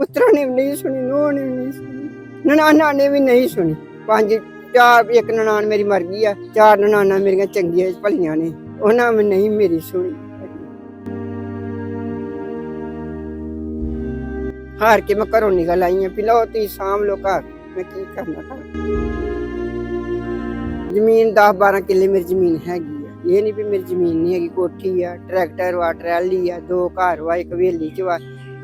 ਪੁੱਤਰਾਂ ਨੇ ਵੀ ਨਹੀਂ ਸੁਣੀ, ਨੂੰਹ ਨੇ ਵੀ ਨਹੀਂ ਸੁਣੀ, ਨਨਾਣਾ ਨੇ ਵੀ ਨਹੀਂ ਸੁਣੀ। ਪੰਜ, ਚਾਰ, ਇੱਕ ਨਨਾਣ ਮੇਰੀ ਮਰ ਗਈ ਆ, ਚਾਰ ਨਨਾਣਾਂ ਮੇਰੀਆਂ ਚੰਗੀਆਂ ਭਲੀਆਂ ਨੇ, ਉਹਨਾਂ ਨੇ ਨਹੀਂ ਮੇਰੀ ਸੁਣੀ। ਹਾਰ ਕੇ ਮੈਂ ਘਰੋਂ ਨਿਕਲ ਆਈ ਆ ਪਿਲੋ ਤੀ ਸਾਂਭ ਲੋ ਮੈਂ ਕੀ ਕਰਨਾ ਘਰ? ਜ਼ਮੀਨ 10 12 ਕਿੱਲੇ ਮੇਰੀ ਜ਼ਮੀਨ ਹੈਗੀ ਆ। ਇਹ ਨਹੀਂ ਵੀ ਮੇਰੀ ਜ਼ਮੀਨ ਨਹੀਂ ਹੈਗੀ, ਕੋਠੀ ਆ, ਟਰੈਕਟਰ ਵਾ, ਟਰੈਲੀ ਆ, ਦੋ ਘਰ ਵਾ, ਇੱਕ ਹਵੇਲੀ ਚ ਵਾ।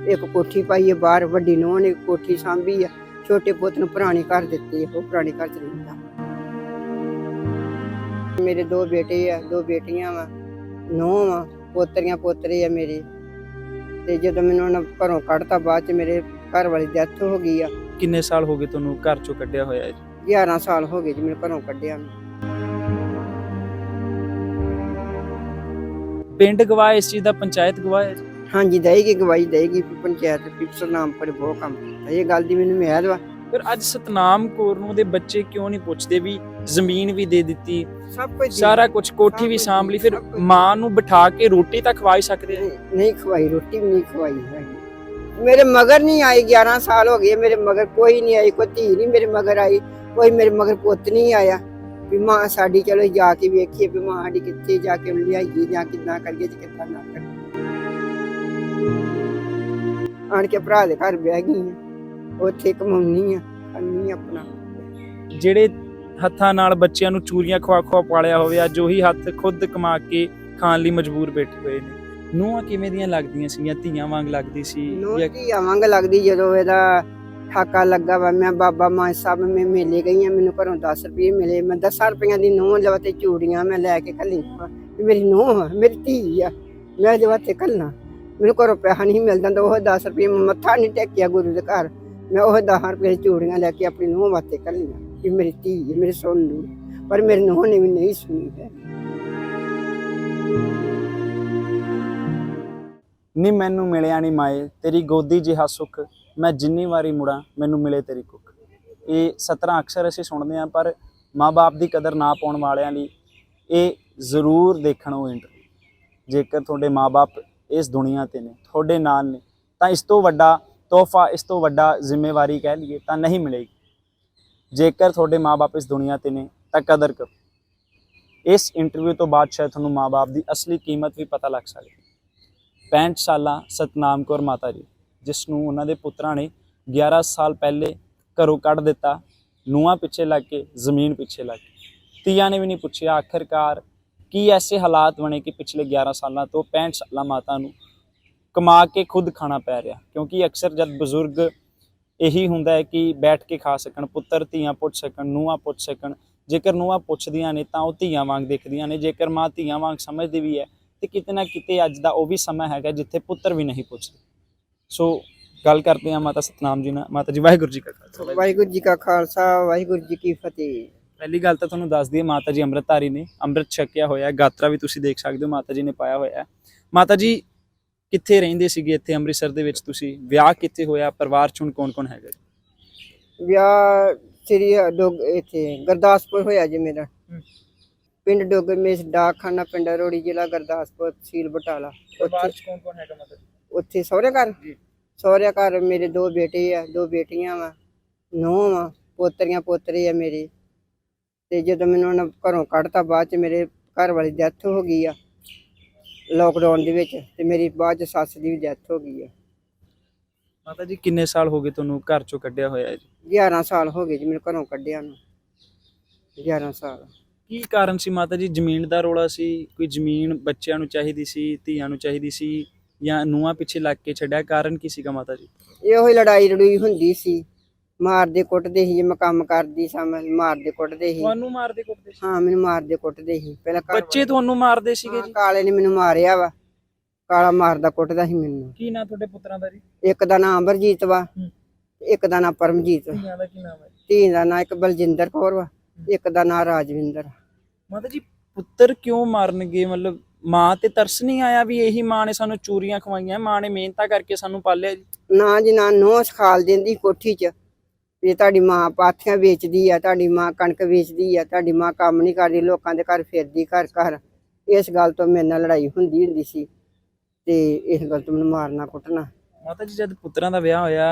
ਇੱਕ ਕੋਠੀ ਪਾਈ ਆ ਬਾਹਰ ਵੱਡੀ ਨੂੰਹ ਨੇ ਕੋਠੀ ਸਾਂਭੀ ਆ। ਛੋਟੇ ਪੁੱਤ ਨੂੰ ਪੁਰਾਣੇ ਘਰ ਦਿੱਤੇ ਉਹ ਪੁਰਾਣੇ ਘਰ ਚ ਰਹਿੰਦਾ। ਮੇਰੇ ਦੋ ਬੇਟੇ ਆ ਦੋ ਬੇਟੀਆਂ ਵਾ ਨੂੰਹ ਵਾ ਪੋਤਰੀਆਂ ਪੋਤਰੇ ਆ ਮੇਰੇ। ਤੇ ਜਦੋਂ ਮੈਨੂੰ ਉਹਨਾਂ ਘਰੋਂ ਕੱਢਤਾ ਬਾਅਦ ਚ ਮੇਰੇ ਘਰ ਵਾਲੀ ਡੈਥ ਹੋ ਗਈ ਆ। ਕਿੰਨੇ ਸਾਲ ਹੋ ਗਏ ਤੁਹਾਨੂੰ ਘਰ ਚੋਂ ਕੱਢਿਆ ਹੋਇਆ ਹੈ 11 ਸਾਲ ਹੋ ਗਏ ਜੀ ਮੈਨੂੰ ਘਰੋਂ ਕੱਢਿਆ। ਨੂੰ ਪਿੰਡ ਗਵਾਹ ਇਸ ਚੀਜ਼ ਦਾ ਪੰਚਾਇਤ ਗਵਾਹ ਹੈ? ਹਾਂਜੀ ਦੇਗੀ ਗਵਾਹੀ ਦੇਗੀ ਵੀ ਪੰਚਾਇਤ ਪਿਪਸਰ ਨਾਮ ਪਰ ਬਹੁਤ ਕੰਮ ਕੀਤਾ। ਇਹ ਗੱਲ ਦੀ ਮੈਨੂੰ ਮਿਆਦ ਵਾ। ਫਿਰ ਅੱਜ ਸਤਨਾਮ ਕੌਰ ਨੂੰ ਦੇ ਬੱਚੇ ਕਿਉਂ ਨਹੀਂ ਪੁੱਛਦੇ ਵੀ ਜ਼ਮੀਨ ਵੀ ਦੇ ਦਿੱਤੀ ਸਭ ਕੁਝ ਸਾਰਾ ਕੁਝ ਕੋਠੀ ਵੀ ਸਾਂਭ ਲਈ ਫਿਰ। ਮਾਂ ਨੂੰ ਬਿਠਾ ਕੇ ਰੋਟੀ ਤਾਂ ਖਵਾਈ ਸਕਦੇ ਨਹੀਂ- ਖਵਾਈ ਰੋਟੀ ਵੀ ਨਹੀਂ ਖਵਾਈ ਹੈਗੀ। ਮੇਰੇ ਮਗਰ ਨਹੀਂ ਆਈ 11 ਸਾਲ ਹੋ ਗਏ ਮੇਰੇ ਮਗਰ ਕੋਈ ਨਹੀਂ ਆਈ ਕੋਈ ਧੀ ਨਹੀਂ ਮੇਰੇ ਮਗਰ ਆਈ ਕੋਈ ਮੇਰੇ ਮਗਰ ਪੁੱਤ ਨਹੀਂ ਆਇਆ। ਵੀ ਮਾਂ ਸਾਡੀ ਚਲੋ ਜਾ ਕੇ ਵੇਖੀਏ ਵੀ ਮਾਂ ਸਾਡੀ ਕਿੱਥੇ ਜਾ ਕੇ ਲਿਆਈਏ ਜਾਂ ਕਿੱਦਾਂ ਕਰੀਏ ਤੇ ਕਿੱਦਾਂ ਨਾ ਕਰੀਏ। ਆਣ ਕੇ ਭਰਾ ਦੇ ਘਰ ਬਹਿ ਗਈ ਆ। ਉੱਥੇ ਕਮਾਉਣੀ ਆ ਖਾਣੀ ਆਪਣਾ। ਜਿਹੜੇ ਹੱਥਾਂ ਨਾਲ ਬੱਚਿਆਂ ਨੂੰ ਚੂਰੀਆਂ ਖਵਾ ਖਵਾ ਪਾਲਿਆ ਹੋਵੇ ਅੱਜ ਉਹੀ ਹੱਥ ਖੁਦ ਕਮਾ ਕੇ ਖਾਣ ਲਈ ਮਜਬੂਰ ਬੈਠੇ ਹੋਏ ਨੇ। ਨੂੰਹਾਂ ਕਿਵੇਂ ਦੀਆਂ ਲੱਗਦੀਆਂ ਸੀਗੀਆਂ? ਧੀਆਂ ਵਾਂਗ ਲੱਗਦੀ ਸੀ ਜਾਂ ਨੋਟੀ ਆਵਾਂਗ ਲੱਗਦੀ ਜਦੋਂ ਇਹਦਾ ਠਾਕਾ ਲੱਗਾ ਵਾ ਮੈਂ ਬਾਬਾ ਮਾਨ ਸਾਹਿਬ ਮੈਂ ਮੇਲੇ ਗਈ ਆ ਮੈਨੂੰ ਘਰੋਂ 10 ਰੁਪਏ ਮਿਲੇ। ਮੈਂ 10 ਰੁਪਈਆਂ ਦੀ ਨੂੰਹ ਲਵਾ ਤੇ ਚੂੜੀਆਂ ਮੈਂ ਲੈ ਕੇ ਕੱਲੀ ਮੇਰੀ ਨੂੰਹ ਮੇਰੀ ਧੀ ਆ ਮੈਂ ਇਹਦੇ ਵਾਸਤੇ ਕੱਲਣਾ ਮੈਨੂੰ ਘਰੋਂ ਪੈਸਾ ਨਹੀਂ ਮਿਲਦਾ ਤਾਂ ਉਹ 10 ਰੁਪਏ ਮੱਥਾ ਨਹੀਂ ਟੇਕਿਆ ਗੁਰੂ ਦੇ ਘਰ। ਮੈਂ ਉਹ 10 ਰੁਪਏ ਦੀ ਚੂੜੀਆਂ ਲੈ ਕੇ ਆਪਣੀ ਨੂੰਹ ਵਾਸਤੇ ਲਈਆਂ ਵੀ ਮੇਰੀ ਧੀ ਹੈ ਮੇਰੇ ਸੁਣ ਲੂ ਪਰ ਮੇਰੀ ਨੂੰਹ ਨੇ ਵੀ ਨਹੀਂ ਸੁਣੀ ਹੈ। ਨੀ ਮੈਨੂੰ ਮਿਲਿਆ ਨਹੀਂ ਮਾਏ, ਤੇਰੀ ਗੋਦੀ ਜਿਹਾ ਸੁੱਖ, ਮੈਂ ਜਿੰਨੀ ਵਾਰੀ ਮੁੜਾਂ, ਮੈਨੂੰ ਮਿਲੇ ਤੇਰੀ ਕੁੱਖ ਇਹ ਸਤਰਾਂ ਅਕਸਰ ਅਸੀਂ ਸੁਣਦੇ ਹਾਂ, ਪਰ ਮਾਪੇ ਦੀ ਕਦਰ ਨਾ ਪਾਉਣ ਵਾਲਿਆਂ ਲਈ ਇਹ ਜ਼ਰੂਰ ਦੇਖਣ ਉਹ ਇੰਟਰਵਿਊ ਜੇਕਰ ਤੁਹਾਡੇ ਮਾਪੇ ਇਸ ਦੁਨੀਆ ਤੇ ਨੇ, ਤੁਹਾਡੇ ਨਾਲ ਨੇ। ਤਾਂ ਇਸ ਤੋਂ ਵੱਡਾ ਤੋਹਫਾ, ਇਸ ਤੋਂ ਵੱਡਾ ਜ਼ਿੰਮੇਵਾਰੀ ਕਹਿ ਲਈਏ ਤਾਂ ਨਹੀਂ ਮਿਲੇਗੀ। ਜੇਕਰ ਤੁਹਾਡੇ ਮਾਪੇ ਇਸ ਦੁਨੀਆ ਤੇ ਨੇ, ਤਾਂ ਕਦਰ ਕਰੋ। ਇਸ ਇੰਟਰਵਿਊ ਤੋਂ ਬਾਅਦ ਸ਼ਾਇਦ ਤੁਹਾਨੂੰ ਮਾਪੇ ਦੀ ਅਸਲੀ ਕੀਮਤ ਵੀ ਪਤਾ ਲੱਗ ਸਕਦੀ 65 ਸਾਲਾਂ ਸਤਨਾਮ ਕੌਰ ਮਾਤਾ ਜੀ, ਜਿਸ ਨੂੰ ਉਹਨਾਂ ਦੇ ਪੁੱਤਰਾਂ ਨੇ 11 ਸਾਲ ਪਹਿਲੇ ਘਰੋਂ ਕੱਢ ਦਿੱਤਾ, ਨੂੰਹਾਂ ਪਿੱਛੇ ਲੱਗ ਕੇ, ਜ਼ਮੀਨ ਪਿੱਛੇ ਲੱਗ ਕੇ ਤੀਆਂ ਨੇ ਵੀ ਨਹੀਂ ਪੁੱਛਿਆ, ਆਖਰਕਾਰ ਕੀ ਐਸੇ ਹਾਲਾਤ ਬਣੇ ਕਿ ਪਿਛਲੇ 11 ਸਾਲਾਂ ਤੋਂ 65 ਸਾਲਾਂ ਮਾਤਾ ਨੂੰ ਕਮਾ ਕੇ ਖੁਦ ਖਾਣਾ ਪੈ ਰਿਹਾ? ਕਿਉਂਕਿ ਅਕਸਰ ਜਦ ਬਜ਼ੁਰਗ ਇਹੀ ਹੁੰਦਾ ਹੈ ਕਿ ਬੈਠ ਕੇ ਖਾ ਸਕਣ, ਪੁੱਤਰ ਧੀਆਂ ਪੁੱਛ ਸਕਣ, ਨੂੰਹਾਂ ਪੁੱਛ ਸਕਣ, ਜੇਕਰ ਨੂੰਹਾਂ ਪੁੱਛਦੀਆਂ ਨੇ ਤਾਂ ਉਹ ਧੀਆਂ ਵਾਂਗ ਦੇਖਦੀਆਂ ਨੇ, ਜੇਕਰ ਮਾਂ ਧੀਆਂ ਵਾਂਗ ਸਮਝਦੀ ਵੀ ਹੈ, ਤੇ ਕਿਤੇ ਨਾ ਕਿਤੇ ਅੱਜ ਦਾ ਉਹ ਵੀ ਸਮਾਂ ਹੈਗਾ ਜਿੱਥੇ ਪੁੱਤਰ ਵੀ ਨਹੀਂ ਪੁੱਛਦੇ। ਸੋ ਗੱਲ ਕਰਦੇ ਹਾਂ ਮਾਤਾ ਸਤਨਾਮ ਜੀ ਨਾਲ। ਮਾਤਾ ਜੀ, ਵਾਹਿਗੁਰੂ ਜੀ ਕਾ ਖਾਲਸਾ। ਵਾਹਿਗੁਰੂ ਜੀ ਕਾ ਖਾਲਸਾ, ਵਾਹਿਗੁਰੂ ਜੀ ਕੀ ਫਤਿਹ। ਪਹਿਲੀ ਗੱਲ ਤਾਂ ਤੁਹਾਨੂੰ ਦੱਸ ਦਈਏ ਮਾਤਾ ਜੀ ਅੰਮ੍ਰਿਤਧਾਰੀ ਨੇ ਅੰਮ੍ਰਿਤ ਛਕਿਆ ਹੋਇਆ ਹੈ ਗਾਤਰਾ ਵੀ ਤੁਸੀਂ ਦੇਖ ਸਕਦੇ ਹੋ ਮਾਤਾ ਜੀ ਨੇ ਪਾਇਆ ਹੋਇਆ ਹੈ। ਮਾਤਾ ਜੀ ਕਿੱਥੇ ਰਹਿੰਦੇ ਸੀਗੇ ਇੱਥੇ ਅੰਮ੍ਰਿਤਸਰ ਦੇ ਵਿੱਚ ਤੁਸੀਂ? ਵਿਆਹ ਕਿੱਥੇ ਹੋਇਆ? ਪਰਿਵਾਰ ਚ ਹੁਣ ਕੌਣ ਕੌਣ ਹੈਗਾ ਜੀ? ਵਿਆਹ ਸ੍ਰੀ ਡੋਗ ਇੱਥੇ ਗੁਰਦਾਸਪੁਰ ਹੋਇਆ ਜੀ ਮੇਰਾ। ਪਿੰਡ ਡੋਗਰ ਮੇਸ ਡਾਕਖਾਨਾ ਪਿੰਡ ਰੋੜੀ ਜ਼ਿਲ੍ਹਾ ਗੁਰਦਾਸਪੁਰ ਤਹਿਸੀਲ ਬਟਾਲਾ। ਉੱਥੇ ਚ ਕੌਣ ਕੌਣ ਹੈਗਾ ਮਾਤਾ ਜੀ? ਉੱਥੇ ਸਹੁਰੇ ਘਰ? ਜੀ। ਸਹੁਰੇ ਘਰ ਮੇਰੇ ਦੋ ਬੇਟੇ ਆ ਦੋ ਬੇਟੀਆਂ ਵਾ ਨੂੰਹ ਵਾ ਪੋਤਰੀਆਂ ਪੋਤਰੇ ਆ ਮੇਰੇ। ਤੇ ਜਦੋਂ ਮੈਨੂੰ ਉਹਨਾਂ ਘਰੋਂ ਕੱਢਤਾ ਬਾਅਦ ਚ ਮੇਰੇ ਘਰ ਵਾਲੀ ਡੈਥ ਹੋ ਗਈ ਆ ਲੋਕਡਾਊਨ ਦੇ ਵਿੱਚ ਤੇ ਮੇਰੀ ਬਾਅਦ ਚ ਸੱਸ ਦੀ ਵੀ ਡੈਥ ਹੋ ਗਈ ਆ। ਮਾਤਾ ਜੀ ਕਿੰਨੇ ਸਾਲ ਹੋ ਗਏ ਤੁਹਾਨੂੰ ਘਰ ਚੋਂ ਕੱਢਿਆ ਹੋਇਆ ਹੈ ਜੀ? 11 ਸਾਲ ਹੋ ਗਏ ਜੀ ਮੈਨੂੰ ਘਰੋਂ ਕੱਢਿਆ ਨੂੰ 11 ਸਾਲ। ਕੀ ਕਾਰਨ ਸੀ ਮਾਤਾ ਜੀ? ਜ਼ਮੀਨ ਦਾ ਰੋਲਾ ਸੀ ਕੋਈ ਜ਼ਮੀਨ ਬੱਚਿਆਂ ਨੂੰ ਚਾਹੀਦੀ ਸੀ ਧੀਆਂ ਨੂੰ ਚਾਹੀਦੀ ਸੀ ਜਾਂ ਨੂੰਹਾਂ ਪਿੱਛੇ ਲੱਗ ਕੇ ਛੱਡਿਆ? ਕਾਰਨ ਕੀ ਸੀਗਾ ਮਾਤਾ ਜੀ? ਇਹੋ ਹੀ ਲੜਾਈ ਲੜੂਈ ਹੁੰਦੀ ਸੀ। ਮਾਰਦੇ ਕੁੱਟਦੇ ਸੀ ਜੇ ਮੈਂ ਕੰਮ ਕਰਦੀ ਸਾਂ ਮੈਂ ਮਾਰਦੇ ਕੁੱਟਦੇ ਸੀ। ਤੁਹਾਨੂੰ ਮਾਰਦੇ ਕੁੱਟਦੇ ਸੀ? ਹਾਂ ਮੈਨੂੰ ਮਾਰਦੇ ਕੁੱਟਦੇ ਸੀ। ਪਹਿਲਾਂ ਘਰ ਬੱਚੇ ਤੁਹਾਨੂੰ ਮਾਰਦੇ ਸੀਗੇ ਹਾਂ, ਜੀ? ਕਾਲੇ ਨੇ ਮੈਨੂੰ ਮਾਰਿਆ ਵਾ। ਕਾਲਾ ਮਾਰਦਾ ਕੁੱਟਦਾ ਸੀ ਮੈਨੂੰ। ਕੀ ਨਾਂ ਤੁਹਾਡੇ ਪੁੱਤਰਾਂ ਦਾ ਜੀ? ਇੱਕ ਦਾ ਨਾਮ ਅਮਰਜੀਤ ਵਾ ਹੂੰ। ਇੱਕ ਦਾ ਨਾਮ ਪਰਮਜੀਤ। ਧੀਆਂ ਦਾ ਕੀ ਨਾਮ ਹੈ ਧੀ ਦਾ ਨਾਮ ਇੱਕ ਬਲਜਿੰਦਰ ਕੌਰ ਵਾ ਇੱਕ ਦਾ ਨਾਮ ਰਾਜਵਿੰਦਰ। ਮਾਤਾ ਜੀ ਪੁੱਤਰ ਕਿਉਂ ਮਾਰਨਗੇ? ਮਤਲਬ ਮਾਂ ਤੇ ਤਰਸ ਨਹੀਂ ਆਇਆ ਵੀ ਇਹੀ ਮਾਂ ਨੇ ਸਾਨੂੰ ਚੂਰੀਆਂ ਖਵਾਈਆਂ? ਮਾਂ ਨੇ ਮਿਹਨਤਾਂ ਕਰਕੇ ਸਾਨੂੰ ਪਾਲਿਆ ਜੀ? ਨਾ ਜੀ ਨਾ ਨੋਹ ਸਖਾਲ ਦਿੰਦੀ ਕੋਠੀ 'ਚ। ਵੀ ਤੁਹਾਡੀ ਮਾਂ ਪਾਥੀਆਂ ਵੇਚਦੀ ਆ ਤੁਹਾਡੀ ਮਾਂ ਕਣਕ ਵੇਚਦੀ ਆ ਤੁਹਾਡੀ ਮਾਂ ਕੰਮ ਨਹੀਂ ਕਰਦੀ ਲੋਕਾਂ ਦੇ ਘਰ ਫਿਰਦੀ ਘਰ ਘਰ। ਇਸ ਗੱਲ ਤੋਂ ਮੇਰੇ ਨਾਲ ਲੜਾਈ ਹੁੰਦੀ ਹੁੰਦੀ ਸੀ ਤੇ ਇਸ ਗੱਲ ਤੋਂ ਮੈਨੂੰ ਮਾਰਨਾ ਕੁੱਟਣਾ। ਮਾਤਾ ਜੀ ਜਦ ਪੁੱਤਰਾਂ ਦਾ ਵਿਆਹ ਹੋਇਆ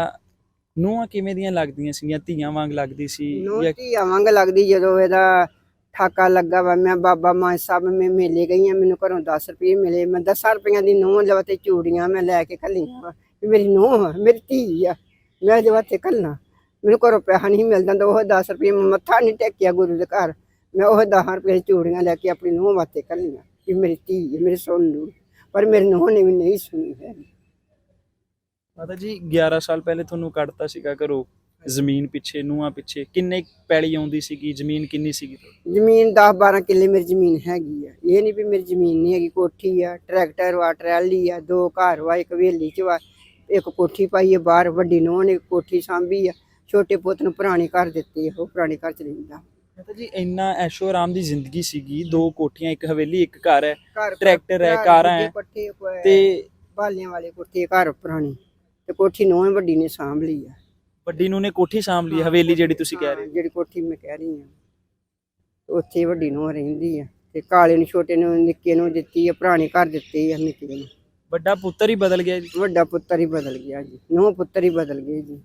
ਨੂੰਹਾਂ ਕਿਵੇਂ ਦੀਆਂ ਲੱਗਦੀਆਂ ਸੀਗੀਆਂ? ਧੀਆਂ ਵਾਂਗ ਲੱਗਦੀ ਸੀ ਜਾਂ ਧੀਆਂ ਵਾਂਗ ਲੱਗਦੀ ਜਦੋਂ ਇਹਦਾ ਠਾਕਾ ਲੱਗਾ ਵਾ ਮੈਂ ਬਾਬਾ ਮਾਨ ਸਾਹਿਬ ਮੈਂ ਮੇਲੇ ਗਈ ਆ ਮੈਨੂੰ ਘਰੋਂ 10 ਰੁਪਏ ਮਿਲੇ। ਮੈਂ 10 ਰੁਪਈਆਂ ਦੀ ਨੂੰਹ ਲਵਾ ਤੇ ਚੂੜੀਆਂ ਮੈਂ ਲੈ ਕੇ ਘੱਲੀਆਂ ਵਾ ਵੀ ਮੇਰੀ ਨੂੰਹ ਆ ਮੇਰੀ ਧੀ ਆ ਮੈਂ ਇਹਦੇ ਵਾਸਤੇ ਘੱਲਣਾ ਮੈਨੂੰ ਘਰੋਂ ਪੈਸਾ ਨਹੀਂ ਮਿਲਦਾ ਤਾਂ ਉਹ 10 ਰੁਪਏ ਮੱਥਾ ਨਹੀਂ ਟੇਕਿਆ ਗੁਰੂ ਦੇ ਘਰ। ਮੈਂ ਉਹ 10 ਰੁਪਏ ਚੂੜੀਆਂ ਲੈ ਕੇ ਆਪਣੀ ਨੂੰਹ ਵਾਸਤੇ ਘੱਲੀਆਂ ਵੀ ਮੇਰੀ ਧੀ ਹੈ ਮੇਰੀ ਸੁਣ ਲੂ ਪਰ ਮੇਰੀ ਨੂੰਹ ਨੇ ਵੀ ਨਹੀਂ ਸੁਣੀ ਹੈ। ਮਾਤਾ ਜੀ 11 ਸਾਲ ਪਹਿਲੇ ਤੁਹਾਨੂੰ ਕੱਢਤਾ ਸੀਗਾ ਘਰੋਂ ਜ਼ਮੀਨ ਪਿੱਛੇ ਨੂੰਹਾਂ ਪਿੱਛੇ। ਕਿੰਨੇ ਕੁ ਪੈਲੀ ਆਉਂਦੀ ਸੀਗੀ ਜ਼ਮੀਨ ਕਿੰਨੀ ਸੀਗੀ? ਜ਼ਮੀਨ 10 12 ਕਿੱਲੇ ਮੇਰੀ ਜ਼ਮੀਨ ਹੈਗੀ ਆ। ਇਹ ਨਹੀਂ ਵੀ ਮੇਰੀ ਜ਼ਮੀਨ ਨਹੀਂ ਹੈਗੀ ਕੋਠੀ ਆ ਟਰੈਕਟਰ ਵਾ ਟਰੈਲੀ ਆ ਦੋ ਘਰ ਵਾ ਇੱਕ ਹਵੇਲੀ ਚ ਵਾ ਇੱਕ ਕੋਠੀ ਪਾਈ ਆ ਬਾਹਰ ਵੱਡੀ ਨੂੰਹ ਨੇ ਕੋਠੀ ਸਾਂਭੀ ਆ। ਛੋਟੇ ਪੁੱਤ ਨੂੰ ਪੁਰਾਣੇ ਘਰ ਦਿੱਤੇ ਉਹ ਪੁਰਾਣੇ ਘਰ ਚ ਰਹਿੰਦਾ ਮਾਤਾ ਜੀ ਇੰਨਾ ਐਸ਼ੋ ਆਰਾਮ ਦੀ ਜ਼ਿੰਦਗੀ ਸੀਗੀ ਦੋ ਕੋਠੀਆਂ ਇੱਕ ਹਵੇਲੀ ਇੱਕ ਘਰ ਹੈ ਘਰ ਟਰੈਕਟਰ ਹੈ, ਕਾਰਾਂ ਹੈ। ਪੱਠੇ ਤੇ ਬਾਲਿਆਂ ਵਾਲੇ ਕੋਠੇ ਘਰ ਪੁਰਾਣੇ। ਤੇ ਕੋਠੀ ਨੂੰਹ ਵੱਡੀ ਨੇ ਸਾਂਭ ਲਈ ਆ। ਵੱਡੀ ਨੂੰ ਨੇ ਕੋਠੀ ਸਾਂਭ ਲਈ ਹਵੇਲੀ ਜਿਹੜੀ ਤੁਸੀਂ ਕਹਿ ਰਹੇ ਹਾਂ, ਜਿਹੜੀ ਕੋਠੀ ਮੈਂ ਕਹਿ ਰਹੀ ਆ ਉੱਥੇ ਵੱਡੀ ਨੂੰ ਰਹਿੰਦੀ ਆ। ਤੇ ਕਾਲੇ ਨੂੰ ਛੋਟੇ ਨੂੰ ਨਿੱਕੇ ਨੂੰ ਦਿੱਤੀ ਆ ਪੁਰਾਣੇ ਘਰ ਦਿੱਤੇ ਆ ਨਿੱਕੇ ਨੂੰ। ਵੱਡਾ ਪੁੱਤਰ ਹੀ ਬਦਲ ਗਿਆ ਜੀ। ਵੱਡਾ ਪੁੱਤਰ ਹੀ ਬਦਲ ਗਿਆ ਜੀ ਨੂੰਹ ਪੁੱਤਰ ਹੀ ਬਦਲ ਗਏ ਜੀ।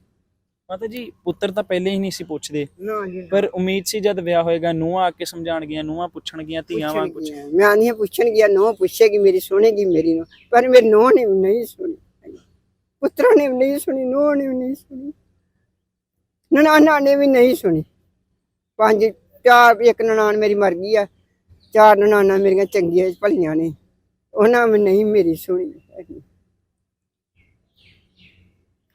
ਮਾਤਾ ਜੀ ਪੁੱਤਰ ਤਾਂ ਪਹਿਲੇ ਹੀ ਨਹੀਂ ਸੀ ਪੁੱਛਦੇ। ਨਾ ਜੀ ਪਰ ਉਮੀਦ ਸੀ ਜਦ ਵਿਆਹ ਹੋਏਗਾ ਨੂੰਹਾਂ ਆ ਕੇ ਸਮਝਾਣਗੀਆਂ ਨੂੰਹਾਂ ਪੁੱਛਣਗੀਆਂ ਧੀਆਂ ਵਾਂਗ ਪੁੱਛ ਪੁੱਛਣਗੀਆਂ। ਮੈਂ ਆਨੀ ਪੁੱਛਣ ਗਿਆ ਨੂੰਹ ਪੁੱਛੇਗੀ ਮੇਰੀ ਸੁਣੇਗੀ ਮੇਰੀ ਨੂੰ ਪਰ ਮੇਰੀ ਨੇ ਵੀ ਨਹੀਂ ਸੁਣੀ। ਪੁੱਤਰਾਂ ਨੇ ਵੀ ਨਹੀਂ ਸੁਣੀ ਨੂੰਹ ਨੇ ਵੀ ਨਹੀਂ ਸੁਣੀ। ਨਨਾਣਾ ਨੇ ਵੀ ਨਹੀਂ ਸੁਣੀ। ਪੰਜ ਚਾਰ ਇੱਕ ਨਨਾਣ ਮੇਰੀ ਮਰ ਗਈ ਆ। ਚਾਰ ਨਨਾਣਾ ਮੇਰੀਆਂ ਚੰਗੀਆਂ ਭਲੀਆਂ ਨੇ। ਉਹਨਾਂ ਨੇ ਨਹੀਂ ਮੇਰੀ ਸੁਣੀ ਹੈਗੀ।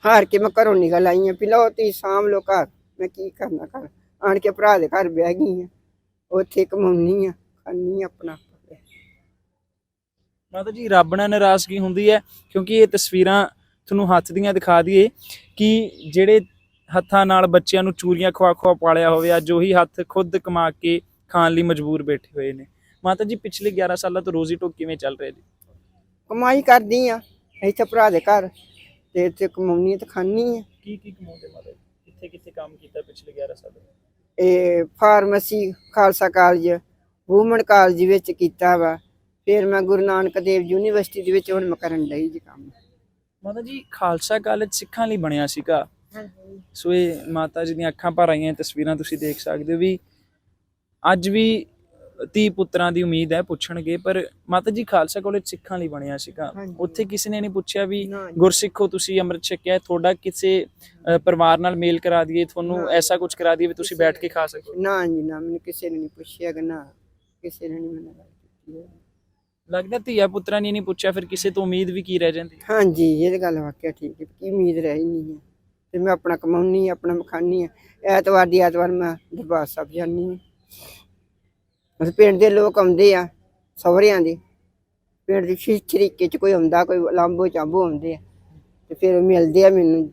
ਹਾਰ ਕੇ ਮੈਂ ਘਰੋਂ ਨਿਕਲ ਆਈ ਆ ਪਿਲੋ ਤੀ ਸਾਂਭ ਲੋ ਘਰ। ਮੈਂ ਕੀ ਕਰਨਾ ਘਰ? ਆਣ ਕੇ ਭਰਾ ਦੇ ਘਰ ਬਹਿ ਗਈ ਆ। ਉੱਥੇ ਕਮਾਉਣੀ ਆ ਖਾਣੀ ਆਪਣਾ ਮਾਤਾ ਜੀ ਰੱਬ ਨਾਲ ਨਾਰਾਜ਼ਗੀ ਹੁੰਦੀ ਹੈ? ਕਿਉਂਕਿ ਇਹ ਤਸਵੀਰਾਂ ਤੁਹਾਨੂੰ ਹੱਥ ਦੀਆਂ ਦਿਖਾ ਦਈਏ ਕਿ ਜਿਹੜੇ ਹੱਥਾਂ ਨਾਲ ਬੱਚਿਆਂ ਨੂੰ ਚੂਰੀਆਂ ਖਵਾ ਖਵਾ ਪਾਲਿਆ ਹੋਵੇ ਅੱਜ ਉਹੀ ਹੱਥ ਖੁਦ ਕਮਾ ਕੇ ਖਾਣ ਲਈ ਮਜਬੂਰ ਬੈਠੇ ਹੋਏ ਨੇ। ਮਾਤਾ ਜੀ ਪਿਛਲੇ 11 ਸਾਲਾਂ ਤੋਂ ਰੋਜ਼ੀ ਟੋਕ ਕਿਵੇਂ ਚੱਲ ਰਿਹਾ ਜੀ? ਕਮਾਈ ਕਰਦੀ ਆ ਇੱਥੇ ਭਰਾ ਦੇ ਘਰ। ਤੇ ਇੱਥੇ ਕਮਾਉਣੀ ਤੇ ਖਾਣੀ ਆ। ਕੀ ਕੀ ਕਮਾਉਂਦੇ ਮਾਤਾ ਜੀ? ਕਿੱਥੇ ਕਿੱਥੇ ਕੰਮ ਕੀਤਾ ਪਿਛਲੇ 11 ਸਾਲਾਂ ਇਹ pharmacy Khalsa college women college ਵਿੱਚ ਕੀਤਾ ਵਾ। ਫਿਰ ਮੈਂ ਗੁਰੂ ਨਾਨਕ ਦੇਵ ਯੂਨੀਵਰਸਿਟੀ ਦੇ ਵਿੱਚ ਹੁਣ ਮੈਂ ਕਰਨ ਲਈ ਜੀ ਕੰਮ। ਮਾਤਾ ਜੀ ਖਾਲਸਾ ਕਾਲਜ ਸਿੱਖਾਂ ਲਈ ਬਣਿਆ ਸੀਗਾ। ਸੋ ਇਹ ਮਾਤਾ ਜੀ ਦੀਆਂ ਅੱਖਾਂ ਭਰ ਆਈਆਂ ਤਸਵੀਰਾਂ ਤੁਸੀਂ ਦੇਖ ਸਕਦੇ ਹੋ ਵੀ ਅੱਜ ਵੀ ਧੀ ਪੁੱਤਰਾਂ ਦੀ ਉਮੀਦ ਹੈ ਪੁੱਛਣਗੇ ਪਰ ਮਾਤਾ ਜੀ ਖਾਲਸਾ ਕਾਲਜ ਸਿੱਖਾਂ ਲਈ ਬਣਿਆ ਸੀਗਾ। ਉੱਥੇ ਕਿਸੇ ਨੇ ਨਹੀਂ ਪੁੱਛਿਆ ਵੀ। ਗੁਰਸਿੱਖੋ ਤੁਸੀਂ ਅੰਮ੍ਰਿਤ ਛਕਿਆ ਤੁਹਾਡਾ ਕਿਸੇ ਪਰਿਵਾਰ ਨਾਲ ਮੇਲ ਕਰਾ ਦਈਏ ਤੁਹਾਨੂੰ। ਐਸਾ ਕੁਝ ਕਰਾ ਦਈਏ ਵੀ ਤੁਸੀਂ ਬੈਠ ਕੇ ਖਾ ਸਕੋ ਨਾ ਜੀ ਨਾ ਮੈਨੂੰ ਕਿਸੇ ਨੇ ਨਹੀਂ ਪੁੱਛਿਆ ਕਿ ਨਾ ਕਿਸੇ ਨੇ ਨਹੀਂ ਮੈਨੂੰ ਕੀਤੀ। ਲੱਗਦਾ ਧੀਆ ਪੁੱਤਰਾਂ ਨੇ ਨਹੀਂ ਪੁੱਛਿਆ ਫਿਰ ਕਿਸੇ ਤੋਂ ਉਮੀਦ ਵੀ ਕੀ ਰਹਿ ਜਾਂਦੀ ਹਾਂਜੀ ਇਹ ਤਾਂ ਗੱਲ ਵਾਕਿਆ ਠੀਕ ਹੈ ਕੀ ਉਮੀਦ ਰਹੀ ਨਹੀਂ ਹੈ ਤੇ ਮੈਂ ਆਪਣਾ ਕਮਾਉਣੀ ਆਪਣਾ ਮਖਾਨੀ ਐਤਵਾਰ ਦੀ ਐਤਵਾਰ ਮੈਂ ਦਰਬਾਰ ਸਾਹਿਬ ਜਾਂਦੀ ਹਾਂ ਉਸ ਪਿੰਡ ਦੇ ਲੋਕ ਆਉਂਦੇ ਆ ਸਹੁਰਿਆਂ ਦੇ। ਪਿੰਡ ਦੇ ਸ਼ੀ ਸ਼ਰੀਕੇ ਚ ਕੋਈ ਆਉਂਦਾ ਕੋਈ ਲਾਂਬੋ ਚਾਂਬੋ ਆਉਂਦੇ ਆ। ਤੇ ਫਿਰ ਮਿਲਦੇ ਆ ਮੈਨੂੰ।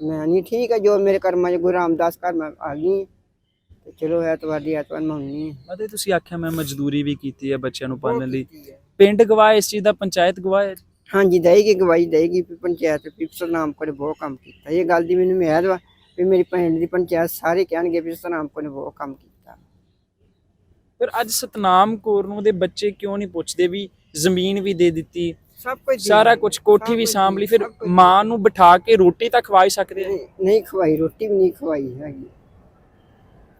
ਮੈਂ ਨਹੀਂ ਠੀਕ ਹੈ ਜੋ ਮੇਰੇ ਕਰਮਾਂ ਚ ਗੁਰੂ ਰਾਮਦਾਸ ਘਰ ਮੈਂ ਆ ਗਈ। ਤੇ ਚਲੋ ਐਤਵਾਰ ਦੀ ਐਤਵਾਰ ਮੈਂ ਆਉਂਦੀ ਹਾਂ ਮਾਤਾ ਤੁਸੀਂ ਆਖਿਆ ਮੈਂ ਮਜ਼ਦੂਰੀ ਵੀ ਕੀਤੀ ਹੈ ਬੱਚਿਆਂ ਨੂੰ ਪਾਲਣ ਲਈ। ਪਿੰਡ ਗਵਾਹ ਇਸ ਚੀਜ਼ ਦਾ ਪੰਚਾਇਤ ਗਵਾਹ ਹੈ? ਹਾਂਜੀ ਦੇਗੀ ਗਵਾਹੀ ਦੇਗੀ ਵੀ ਪੰਚਾਇਤ ਵੀ ਸਤਨਾਮ ਕੋਲ ਬਹੁਤ ਕੰਮ ਕੀਤਾ। ਇਹ ਗੱਲ ਦੀ ਮੈਨੂੰ ਮਿਆਦ ਵਾ ਵੀ ਮੇਰੀ ਪਿੰਡ ਦੀ ਪੰਚਾਇਤ ਸਾਰੇ ਕਹਿਣਗੇ ਵੀ ਸਤਨਾਮ ਕੋਲ ਬਹੁਤ ਕੰਮ ਕੀਤਾ। ਫਿਰ ਅੱਜ ਸਤਨਾਮ ਕੌਰ ਨੂੰ ਉਹਦੇ ਬੱਚੇ ਕਿਉਂ ਨਹੀਂ ਪੁੱਛਦੇ ਵੀ ਜ਼ਮੀਨ ਵੀ ਦੇ ਦਿੱਤੀ? ਸਭ ਕੁਝ ਸਾਰਾ ਕੁਝ ਕੋਠੀ ਵੀ ਸਾਂਭ ਲਈ। ਫਿਰ ਮਾਂ ਨੂੰ ਬਿਠਾ ਕੇ ਰੋਟੀ ਤਾਂ ਖਵਾ ਹੀ ਸਕਦੇ ਨਹੀਂ ਖਵਾਈ ਰੋਟੀ ਵੀ ਨਹੀਂ ਖਵਾਈ ਹੈਗੀ।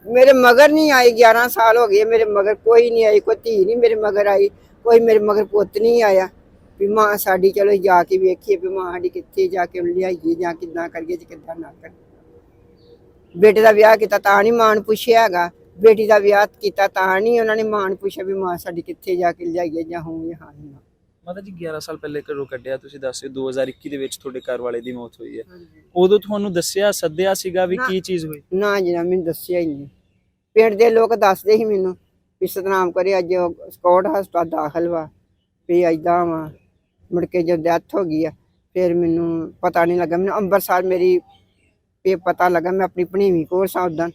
ਮੇਰੇ ਮਗਰ ਨਹੀਂ ਆਈ 11 ਸਾਲ ਹੋ ਗਏ ਮੇਰੇ ਮਗਰ ਕੋਈ ਨਹੀਂ ਆਈ ਕੋਈ ਧੀ ਨਹੀਂ ਮੇਰੇ ਮਗਰ ਆਈ ਕੋਈ ਮੇਰੇ ਮਗਰ ਪੁੱਤ ਨਹੀਂ ਆਇਆ। ਵੀ ਮਾਂ ਸਾਡੀ ਚਲੋ ਜਾ ਕੇ ਵੇਖੀਏ ਵੀ ਮਾਂ ਸਾਡੀ ਕਿੱਥੇ ਜਾ ਕੇ ਲਿਆਈਏ ਜਾਂ ਕਿੱਦਾਂ ਕਰੀਏ ਤੇ ਕਿੱਦਾਂ ਨਾ ਕਰੀਏ। ਬੇਟੇ ਦਾ ਵਿਆਹ ਕੀਤਾ ਤਾਂ ਨਹੀਂ ਮਾਂ ਨੂੰ ਪੁੱਛਿਆ ਹੈਗਾ। ਬੇਟੀ ਦਾ ਵਿਆਹ ਕੀਤਾ ਤਾਂ ਨਹੀਂ ਉਹਨਾਂ ਨੇ ਮਾਂ ਨੂੰ ਪੁੱਛਿਆ ਵੀ ਮਾਂ ਸਾਡੀ ਕਿੱਥੇ ਜਾ ਕੇ ਲਿਆਈਏ ਜਾਂ ਹੋਂ ਜਾਂ ਹਾਂ ਨਾ। ਮਾਤਾ ਜੀ 11 ਸਾਲ ਪਹਿਲੇ ਘਰੋਂ ਕੱਢਿਆ ਤੁਸੀਂ ਦੱਸਿਓ 2021 ਦੇ ਵਿੱਚ ਤੁਹਾਡੇ ਘਰ ਵਾਲੇ ਦੀ ਮੌਤ ਹੋਈ ਹੈ। ਉਦੋਂ ਤੁਹਾਨੂੰ ਦੱਸਿਆ ਸੱਦਿਆ ਸੀਗਾ ਵੀ। ਕੀ ਚੀਜ਼ ਹੋਈ? ਨਾ ਜੀ ਨਾ ਮੈਨੂੰ ਦੱਸਿਆ ਹੀ ਨਹੀਂ। ਪਿੰਡ ਦੇ ਲੋਕ ਦੱਸਦੇ ਸੀ ਮੈਨੂੰ ਵੀ ਸਤਨਾਮ ਕਰੇ ਅੱਜ ਸਕਾਟ ਹਸਪਤਾਲ ਦਾਖਲ ਵਾ ਵੀ ਐਦਾਂ ਵਾ ਮੁੜ ਕੇ ਜਦ ਡੈਥ ਹੋ ਗਈ ਆ ਫਿਰ ਮੈਨੂੰ ਪਤਾ ਨਹੀਂ ਲੱਗਾ। ਮੈਨੂੰ ਅੰਮ੍ਰਿਤਸਰ ਮੇਰੀ ਇਹ ਪਤਾ ਲੱਗਾ ਮੈਂ ਆਪਣੀ ਭਣੀਵੀਂ ਕੋਲ ਸਾਂ ਉਦੋਂ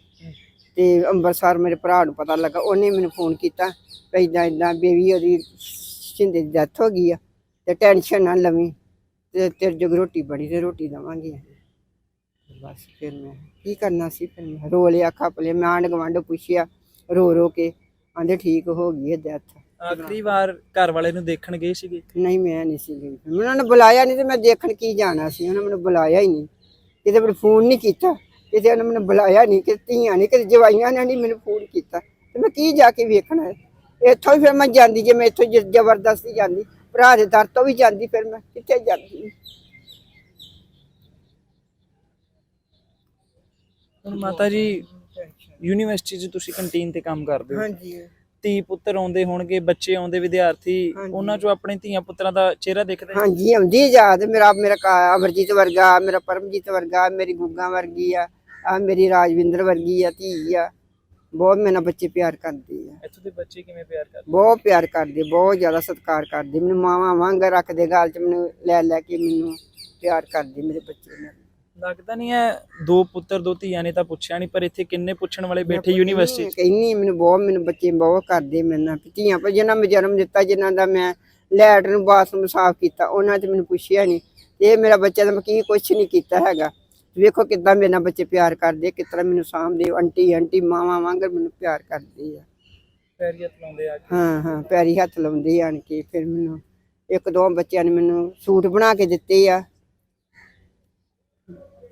ਤੇ ਅੰਮ੍ਰਿਤਸਰ ਮੇਰੇ ਭਰਾ ਨੂੰ ਪਤਾ ਲੱਗਾ ਉਹਨੇ ਮੈਨੂੰ ਫੋਨ ਕੀਤਾ ਵੀ ਇਦਾਂ ਇਦਾਂ ਬੇਬੀ ਉਹਦੀ ਛਿੰਦੇ ਦੀ ਡੈਥ ਹੋ ਗਈ ਆ ਤੇ ਟੈਨਸ਼ਨ ਨਾ ਲਵੀਂ ਤੇ ਤੇਰੇ ਜੋਗ ਰੋਟੀ ਬੜੀ ਤੇ ਰੋਟੀ ਦਵਾਂਗੇ। ਬਸ ਫਿਰ ਮੈਂ ਕੀ ਕਰਨਾ ਸੀ ਫਿਰ ਮੈਂ ਰੋ ਲਿਆ ਖੱਪ ਲਿਆ ਮੈਂ ਆਂਢ ਗੁਆਂਢ ਪੁੱਛਿਆ ਰੋ ਰੋ ਕੇ ਆਂਦੇ ਠੀਕ ਹੋ ਗਈ ਹੈ ਡੈਥ ਆਖਰੀ ਵਾਰ ਘਰ ਵਾਲੇ ਨੂੰ ਦੇਖਣ ਗਏ ਸੀਗੇ? ਨਹੀਂ ਮੈਂ ਨਹੀਂ ਸੀ ਗਈ। ਉਹਨਾਂ ਨੇ ਬੁਲਾਇਆ ਨਹੀਂ ਤੇ ਮੈਂ ਦੇਖਣ ਕੀ ਜਾਣਾ ਸੀ ਉਹਨਾਂ ਮੈਨੂੰ ਬੁਲਾਇਆ ਹੀ ਨਹੀਂ। ਕਿਤੇ ਮੈਨੂੰ ਫੋਨ ਨਹੀਂ ਕੀਤਾ। ਕਿਤੇ ਉਹਨਾਂ ਮੈਨੂੰ ਬੁਲਾਇਆ ਨਹੀਂ ਕਿ ਧੀਆਂ ਨਹੀਂ ਕਿ ਜਵਾਈਆਂ ਨੇ ਨਹੀਂ ਮੈਨੂੰ ਫੋਨ ਕੀਤਾ। ਤੇ ਮੈਂ ਕੀ ਜਾ ਕੇ ਵੇਖਣਾ ਹੈ? ਇੱਥੋਂ ਹੀ ਫਿਰ ਮੈਂ ਜਾਂਦੀ ਜੇ ਮੈਂ ਇੱਥੋਂ ਜ- ਜ਼ਬਰਦਸਤੀ ਜਾਂਦੀ ਭਰਾ ਦੇ ਦਰ ਤੋਂ ਵੀ ਜਾਂਦੀ ਫਿਰ ਮੈਂ ਕਿੱਥੇ ਜਾਂਦੀ? ਹੁਣ ਮਾਤਾ ਜੀ ਯੂਨੀਵਰਸਿਟੀ 'ਚ ਤੁਸੀਂ ਕੰਟੀਨ ਤੇ ਕੰਮ ਕਰਦੇ ਹੋ। ਹਾਂਜੀ। ਧੀ ਪੁੱਤਰ ਆਉਂਦੇ ਹੋਣਗੇ ਬੱਚੇ ਆਉਂਦੇ ਵਿਦਿਆਰਥੀ ਹਾਂਜੀ। ਉਹਨਾਂ 'ਚੋਂ ਆਪਣੇ ਧੀਆਂ ਪੁੱਤਰਾਂ ਦਾ ਚਿਹਰਾ ਦਿਖਦਾ ਹੈ? ਹਾਂਜੀ ਆਉਂਦੀ ਯਾਦ ਮੇਰਾ ਮੇਰਾ ਕਾ- ਅਮਰਜੀਤ ਵਰਗਾ ਮੇਰਾ ਪਰਮਜੀਤ ਵਰਗਾ ਮੇਰੀ ਗੁੱਗਾ ਵਰਗੀ ਆ। ਆ ਮੇਰੀ ਰਾਜਵਿੰਦਰ ਵਰਗੀ ਆ ਧੀ ਆ। ਬਹੁਤ ਮੇਰੇ ਨਾਲ ਬੱਚੇ ਪਿਆਰ ਕਰਦੇ ਆ। ਇੱਥੋਂ ਦੇ ਬੱਚੇ ਕਿਵੇਂ ਪਿਆਰ ਕਰਦੇ? ਬਹੁਤ ਪਿਆਰ ਕਰਦੇ ਬਹੁਤ ਜ਼ਿਆਦਾ ਸਤਿਕਾਰ ਕਰਦੇ। ਮੈਨੂੰ ਮਾਵਾਂ ਵਾਂਗ ਰੱਖਦੇ ਗਾਲ ਚ ਮੈਨੂੰ ਲੈ ਲੈ ਕੇ ਮੈਨੂੰ ਪਿਆਰ ਕਰਦੇ ਮੇਰੇ ਬੱਚੇ ਨਾਲ। ਲੱਗਦਾ ਨਹੀਂ ਹੈ ਦੋ ਪੁੱਤਰ ਦੋ ਧੀਆਂ ਨੇ ਤਾਂ ਪੁੱਛਿਆ ਨਹੀਂ ਪਰ ਇੱਥੇ ਕਿੰਨੇ ਪੁੱਛਣ ਵਾਲੇ ਬੈਠੇ ਯੂਨੀਵਰਸਿਟੀ 'ਚ? ਕਹਿੰਨੀ ਮੈਨੂੰ ਬਹੁਤ ਮੈਨੂੰ ਬੱਚੇ ਬਹੁਤ ਕਰਦੇ ਮੇਰੇ ਨਾਲ। ਧੀਆਂ ਪਰ ਜਿਨ੍ਹਾਂ ਮੈਂ ਜਨਮ ਦਿੱਤਾ ਜਿਨ੍ਹਾਂ ਦਾ ਮੈਂ ਲੈਟਰਨ ਬਾਥਰੂਮ ਸਾਫ਼ ਕੀਤਾ ਉਹਨਾਂ ਤੇ ਮੈਨੂੰ ਪੁੱਛਿਆ ਨਹੀਂ ਇਹ ਮੇਰਾ ਬੱਚਾ ਤਾਂ ਮੈਂ ਕੀ ਕੁਛ ਨਹੀਂ ਕੀਤਾ ਹੈਗਾ। ਵੇਖੋ ਕਿੱਦਾਂ ਮੇਰੇ ਨਾਲ ਬੱਚੇ ਪਿਆਰ ਕਰਦੇ ਕਿਸ ਤਰ੍ਹਾਂ ਮੈਨੂੰ ਸਾਂਭਦੇ ਆਂਟੀ ਆਂਟੀ ਮਾਵਾਂ ਵਾਂਗ ਮੈਨੂੰ ਪਿਆਰ ਕਰਦੇ ਆ। ਪੈਰੀ ਹੱਥ ਲਾਉਂਦੇ ਆ ਹਾਂ ਹਾਂ ਪੈਰੀ ਹੱਥ ਲਾਉਂਦੇ ਆਣ ਕੇ ਫਿਰ ਮੈਨੂੰ ਇੱਕ ਦੋ ਬੱਚਿਆਂ ਨੇ ਮੈਨੂੰ ਸੂਟ ਬਣਾ ਕੇ ਦਿੱਤੇ ਆ।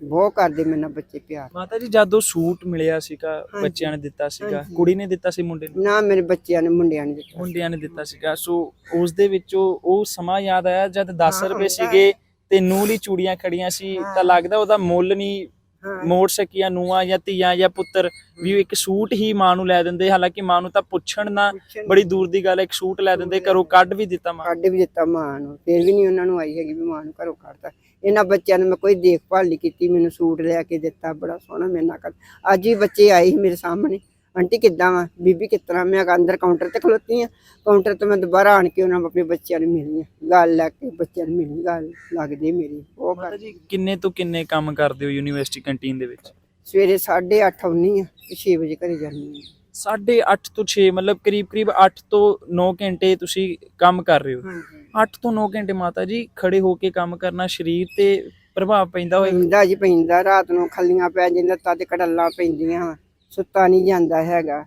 ਬਹੁਤ ਕਰਦੇ ਮੇਰੇ ਨਾਲ ਬੱਚੇ ਪਿਆਰ। ਮਾਤਾ ਜੀ ਜਦੋਂ ਸੂਟ ਮਿਲਿਆ ਸੀਗਾ। ਬੱਚਿਆਂ ਨੇ ਦਿੱਤਾ ਸੀਗਾ। ਕੁੜੀ ਨੇ ਦਿੱਤਾ ਸੀ ਮੁੰਡੇ ਨੂੰ? ਨਾ ਮੇਰੇ ਬੱਚਿਆਂ ਨੇ ਮੁੰਡਿਆਂ ਨੇ ਦਿੱਤਾ ਮੁੰਡਿਆਂ ਨੇ ਦਿੱਤਾ ਸੀਗਾ। ਸੋ ਉਸ ਦੇ ਵਿੱਚੋਂ ਉਹ ਸਮਾਂ ਯਾਦ ਆਇਆ ਜਦ 10 ਹਾਂ, ਰੁਪਏ ਸੀਗੇ? ਤੇ ਨੂਲੀ ਚੂੜੀਆਂ ਖੜੀਆਂ ਸੀ ਤਾਂ ਲੱਗਦਾ ਉਹਦਾ ਮੁੱਲ ਨਹੀਂ ਹਾਂ। ਮੋੜ ਸਕੀਆਂ ਨੂਆਂ ਜਾਂ ਧੀਆਂ ਜਾਂ ਪੁੱਤਰ ਵੀ ਇੱਕ ਸੂਟ ਹੀ ਮਾਂ ਨੂੰ ਲੈ ਦਿੰਦੇ ਹਾਲਾਂਕਿ ਮਾਂ ਨੂੰ ਤਾਂ ਪੁੱਛਣ ਨਾ ਬੜੀ ਦੂਰ ਦੀ ਗੱਲ ਹੈ ਇੱਕ ਸੂਟ ਲੈ ਦਿੰਦੇ ਘਰੋਂ ਕੱਢ ਵੀ ਦਿੱਤਾ ਮਾਂ ਕੱਢ ਵੀ ਦਿੱਤਾ ਮਾਂ ਨੂੰ ਫਿਰ ਵੀ ਨਹੀਂ ਉਹਨਾਂ ਨੂੰ ਆਈ ਹੈਗੀ ਵੀ ਮਾਂ ਨੂੰ ਘਰੋਂ ਕੱਢਤਾ। ਇਹਨਾਂ ਬੱਚਿਆਂ ਨੂੰ ਮੈਂ ਕੋਈ ਦੇਖਭਾਲ ਨਹੀਂ ਕੀਤੀ ਮੈਨੂੰ ਸੂਟ ਲਿਆ ਕੇ ਦਿੱਤਾ ਬੜਾ ਸੋਹਣਾ ਮੇਰੇ ਨਾਲ ਅੱਜ ਵੀ ਬੱਚੇ ਆਏ ਸੀ ਮੇਰੇ ਸਾਹਮਣੇ। ਆਂਟੀ ਕਿੱਦਾਂ ਵਾ? ਬੀਬੀ ਤਰ੍ਹਾਂ? ਮੈਂ ਅੰਦਰ ਕਾਊਂਟਰ ਤੇ ਖਲੋਤੀ ਆ। ਕਾਊਂਟਰ ਤੋਂ ਮੈਂ ਦੁਬਾਰਾ ਆਣ ਕੇ ਉਹਨਾਂ ਨੂੰ ਆਪਣੇ ਬੱਚਿਆਂ ਨੂੰ ਮਿਲੀ ਆ। ਗੱਲ ਲੈ ਕੇ ਬੱਚਿਆਂ ਨੂੰ ਮਿਲੀ ਗੱਲ ਲੱਗਦੀ ਮੇਰੀ। ਉਹ ਮਾਤਾ ਕਰ ਜੀ ਕਿੰਨੇ ਤੋਂ ਕਿੰਨੇ ਕੰਮ ਕਰਦੇ ਹੋ ਯੂਨੀਵਰਸਿਟੀ ਕੰਟੀਨ ਦੇ ਵਿੱਚ? ਸਵੇਰੇ 8:30 ਆਉਣੀ ਆ ਤੇ 6 ਵਜੇ ਘਰੇ ਜਾਂਦੀ ਆ। 8:30 ਤੋਂ 6 ਮਤਲਬ ਕਰੀਬ ਕਰੀਬ 8 ਤੋਂ 9 ਘੰਟੇ ਤੁਸੀਂ ਕੰਮ ਕਰ ਰਹੇ ਹੋ। ਹਾਂਜੀ। 8 ਤੋਂ 9 ਘੰਟੇ ਮਾਤਾ ਜੀ ਖੜੇ ਹੋ ਕੇ ਕੰਮ ਕਰਨਾ ਸਰੀਰ ਤੇ ਪ੍ਰਭਾਵ ਪੈਂਦਾ ਹੋਏ ਪੈਂਦਾ ਜੀ ਪੈਂਦਾ। ਰਾਤ ਨੂੰ ਖੱਲੀਆਂ ਪੈ ਜਾਂਦੀਆਂ ਤਦ ਕੜੱਲਾਂ ਪੈਂਦੀਆਂ ਵਾਂ। ਸੁੱਤਾ ਨਹੀਂ ਜਾਂਦਾ ਹੈਗਾ।